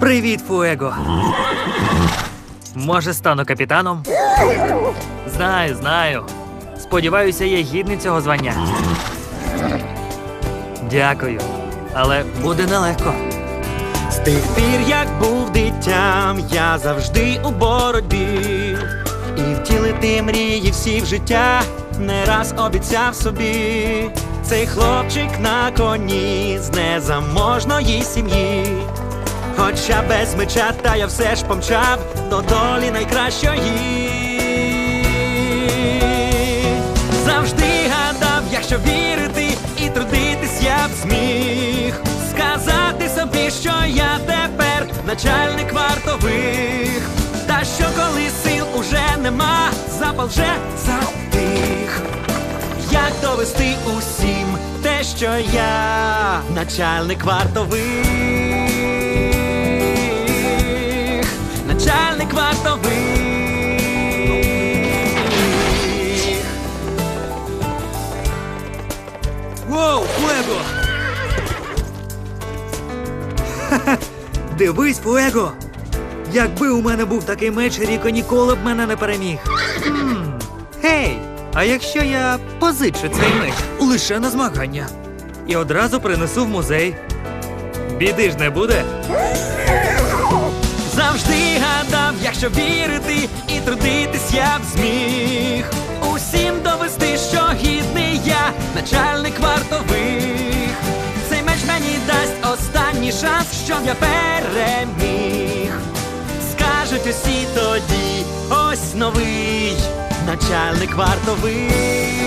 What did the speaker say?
Привіт, Фуего. Може, стану капітаном? Знаю, знаю. Сподіваюся, я гідний цього звання. Дякую. Але буде нелегко. З тих пір, як був дитям, я завжди у боротьбі. І втілити мрії всі в життя не раз обіцяв собі. Цей хлопчик на коні з незаможної сім'ї. Хоча без меча, та я все ж помчав до долі найкращої. Завжди гадав, якщо вірити і трудитись я б зміг Сказати собі, що я тепер начальник вартових. Та що коли сил уже нема, запал вже затих Як довести усім те, що я начальник вартових Начальник вартових Воу, Фуего! Дивись, Фуего! Якби у мене був такий меч, Ріко ніколи б мене не переміг. Гей! А якщо я позичу цей меч лише на змагання і одразу принесу в музей? Біди ж не буде? Якщо вірити і трудитись я б зміг. Усім довести, що гідний я, начальник вартових. Цей меч мені дасть останній шанс, щоб я переміг. Скажуть усі тоді, ось новий Начальник вартових